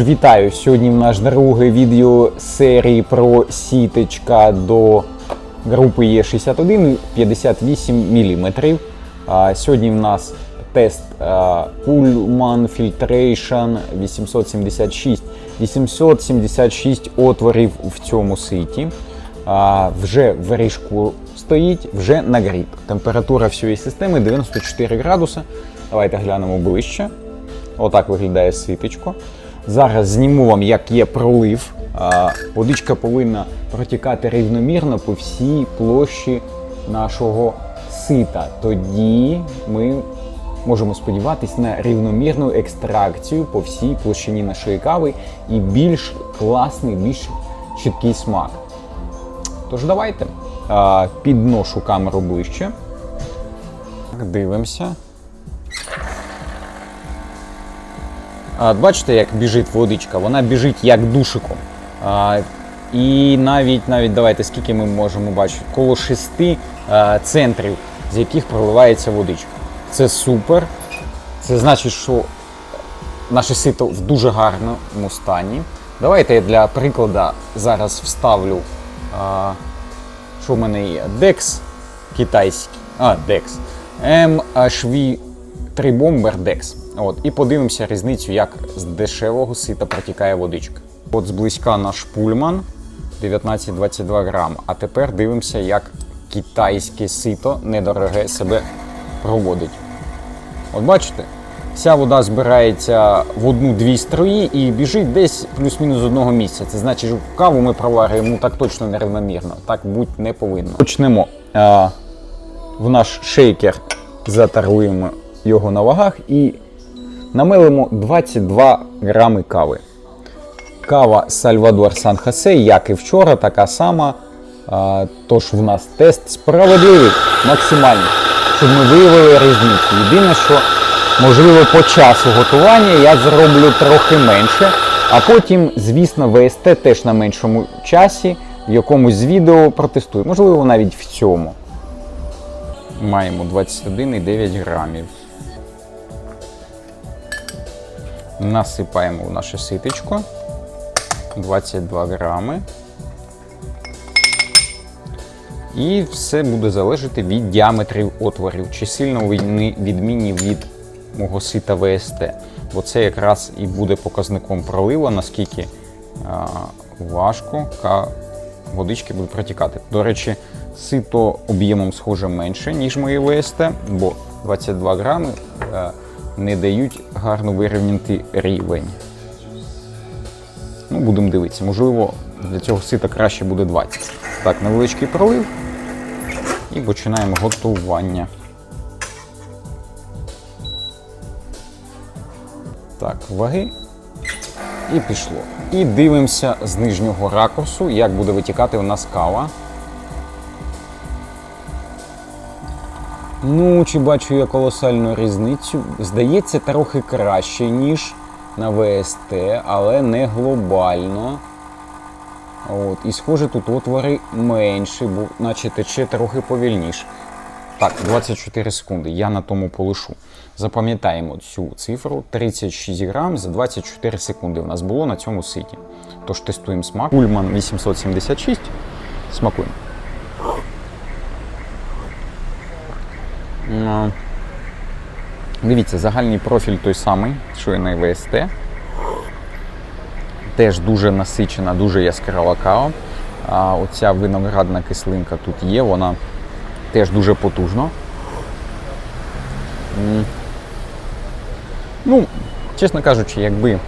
Вітаю! Сьогодні в наш друге відео серії про сіточка до групи Е61 58 мм. А, Сьогодні в нас тест Pullman Filtration 876. 876 отворів в цьому ситі. А, вже в виріжку стоїть, вже нагріб. Температура всієї системи 94 градуси. Давайте глянемо ближче. Отак виглядає світочко. Зараз зніму вам, як є пролив. Водичка повинна протікати рівномірно по всій площі нашого сита. Тоді ми можемо сподіватись на рівномірну екстракцію по всій площині нашої кави і більш класний, більш чіткий смак. Тож давайте підношу камеру ближче. Дивимося. Бачите, як біжить водичка? Вона біжить як душиком. І навіть, навіть давайте, скільки ми можемо бачити, коло шести центрів, з яких проливається водичка. Це супер. Це значить, що наше сито в дуже гарному стані. Давайте я для прикладу зараз вставлю, що в мене є. DEX китайський. А, DEX. MHV 3 Bomber DEX. От, і подивимося різницю, як з дешевого сита протікає водичка. От зблизька наш пульман 19-22 грам. А тепер дивимося, як китайське сито недороге себе проводить. От бачите, вся вода збирається в одну-дві струї і біжить десь плюс-мінус одного місця. Це значить, каву ми проварюємо ну, так точно нерівномірно. Так бути не повинно. Почнемо. А, в наш шейкер затарлуємо його на вагах і намилимо 22 грами кави. Кава Сальвадор Сан Хосе, як і вчора, така сама. А, тож в нас тест справедливий, максимальний, щоб ми виявили різницю. Єдине, що можливо по часу готування я зроблю трохи менше, а потім, звісно, ВСТ теж на меншому часі в якомусь з відео протестую. Можливо, навіть в цьому. Маємо 21,9 грамів. Насипаємо в наше ситечко 22 грами. І все буде залежати від діаметрів отворів, чи сильно вони відмінні від мого сита ВСТ. Бо це якраз і буде показником пролива, наскільки а, важко водички будуть протікати. До речі, сито об'ємом схоже менше, ніж мої ВСТ, бо 22 грами е, не дають гарно вирівняти рівень. Ну, будемо дивитися. Можливо, для цього сита краще буде 20. Так, невеличкий пролив. І починаємо готування. Так, ваги. І пішло. І дивимося з нижнього ракурсу, як буде витікати у нас кава. Ну, чи бачу я колосальну різницю? Здається, трохи краще, ніж на ВСТ, але не глобально. От, і схоже, тут отвори менші, бо наче тече трохи повільніше. Так, 24 секунди. Я на тому полишу. Запам'ятаємо цю цифру 36 грам за 24 секунди. У нас було на цьому ситі. Тож тестуємо смак. Пульман 876. Смакуємо. Дивіться, загальний профіль той самий, що і на ВСТ. Теж дуже насичена, дуже яскрава кава. А оця виноградна кислинка тут є, вона теж дуже потужна. Ну, чесно кажучи, якби.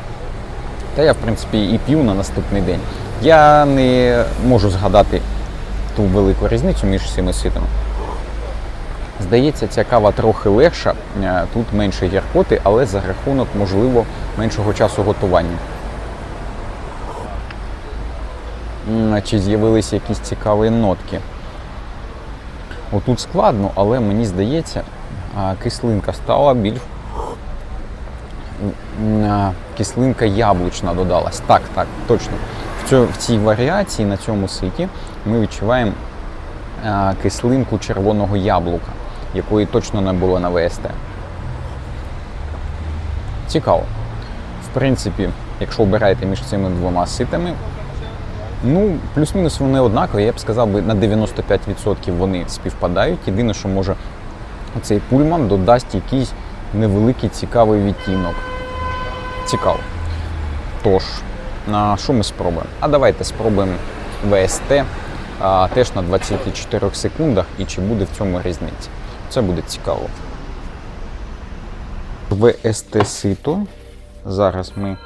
Та я, в принципі, і п'ю на наступний день. Я не можу згадати ту велику різницю між цими ситами. Здається, ця кава трохи легша, е, тут менше гіркоти, але за рахунок, можливо, меншого часу готування. Чи з'явилися якісь цікаві нотки? Отут складно, але мені здається, кислинка стала більш. Кислинка яблучна додалась. Так, так, точно. В, цій варіації на цьому ситі ми відчуваємо кислинку червоного яблука, якої точно не було на ВСТ. Цікаво. В принципі, якщо обираєте між цими двома ситами, ну, плюс-мінус вони однакові, я б сказав на 95% вони співпадають. Єдине, що може цей пульман додасть якийсь невеликий цікавий відтінок. Цікаво. Тож, а, що ми спробуємо? А давайте спробуємо ВСТ а, теж на 24 секундах і чи буде в цьому різниця. Це буде цікаво. ВСТ сито. Зараз ми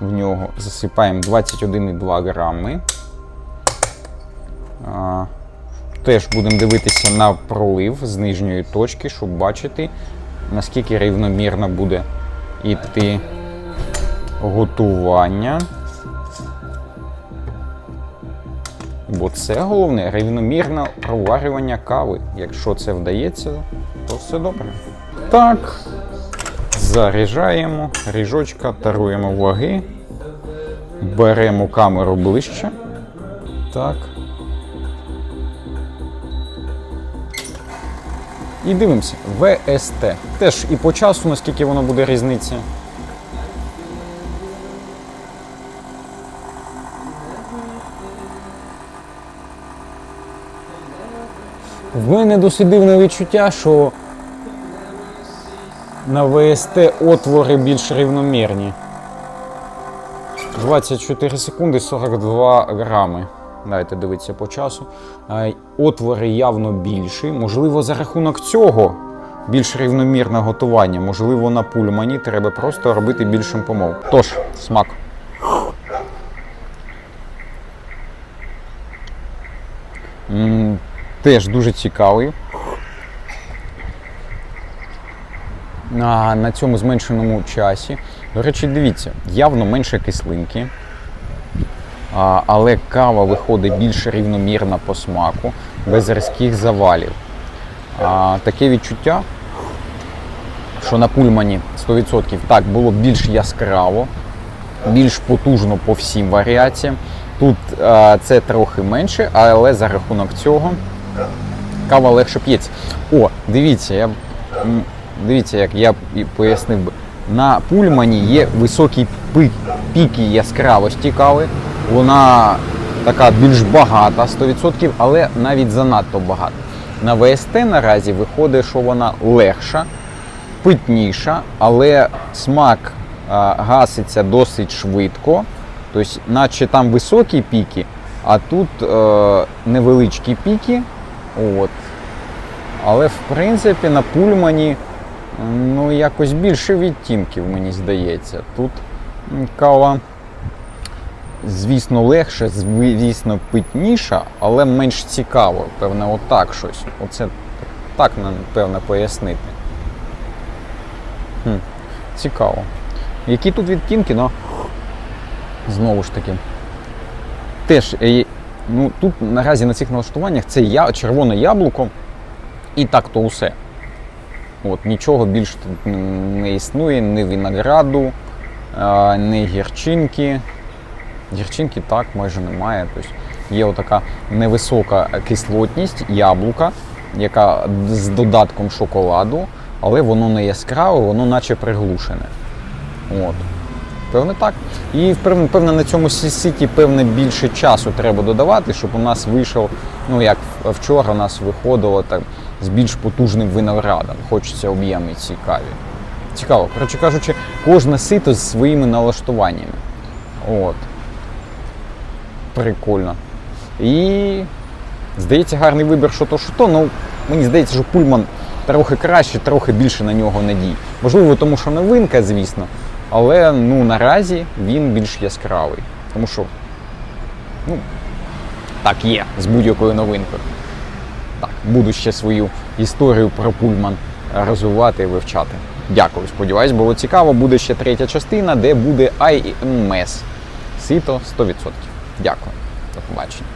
в нього засипаємо 21,2 грами. Теж будемо дивитися на пролив з нижньої точки, щоб бачити, наскільки рівномірно буде йти готування. Бо це головне рівномірне проварювання кави. Якщо це вдається, то все добре. Так, заряджаємо, ріжочка, таруємо ваги, беремо камеру ближче. Так. І дивимося, ВСТ. Теж і по часу, наскільки воно буде різниця. В мене досить дивне відчуття, що на ВСТ отвори більш рівномірні. 24 секунди 42 грами. Давайте дивитися по часу. Отвори явно більші. Можливо, за рахунок цього більш рівномірне готування. Можливо, на пульмані треба просто робити більшим помов. Тож, смак. Теж дуже цікавий. На, на цьому зменшеному часі. До речі, дивіться, явно менше кислинки. А, але кава виходить більш рівномірна по смаку, без різких завалів. А, таке відчуття, що на пульмані 100% так було більш яскраво, більш потужно по всім варіаціям. Тут а, це трохи менше, але за рахунок цього кава легше п'ється. О, дивіться, я, дивіться, як я пояснив би. На пульмані є високі піки яскравості кави. Вона така більш багата 100%, але навіть занадто багата. На ВСТ наразі виходить, що вона легша, питніша, але смак а, гаситься досить швидко. Тобто, наче там високі піки, а тут е, невеличкі піки. От. Але в принципі на пульмані ну, якось більше відтінків, мені здається. Тут кава, звісно, легше, звісно, питніша, але менш цікаво. Певне, отак щось. Оце так, напевно, пояснити. Хм, цікаво. Які тут відтінки, ну, знову ж таки. Теж, е, ну, тут наразі на цих налаштуваннях це я, червоне яблуко і так то усе. От, нічого більше тут не існує, ні винограду, ні гірчинки. Гірчинки так майже немає. Тобто є отака невисока кислотність яблука, яка з додатком шоколаду, але воно не яскраве, воно наче приглушене. От. Певне так. І певне, на цьому сі- сіті певне більше часу треба додавати, щоб у нас вийшов, ну як вчора у нас виходило так, з більш потужним виноградом. Хочеться об'єми цікаві. Цікаво. Коротше кажучи, кожне сито з своїми налаштуваннями. От. Прикольно. І здається, гарний вибір, що то, що то. Ну, мені здається, що пульман трохи краще, трохи більше на нього надій. Можливо, тому що новинка, звісно. Але ну, наразі він більш яскравий. Тому що ну, так є з будь-якою новинкою. Так, буду ще свою історію про пульман розвивати і вивчати. Дякую, сподіваюсь, було цікаво. Буде ще третя частина, де буде IMS. Сито 100%. Дякую. До побачення.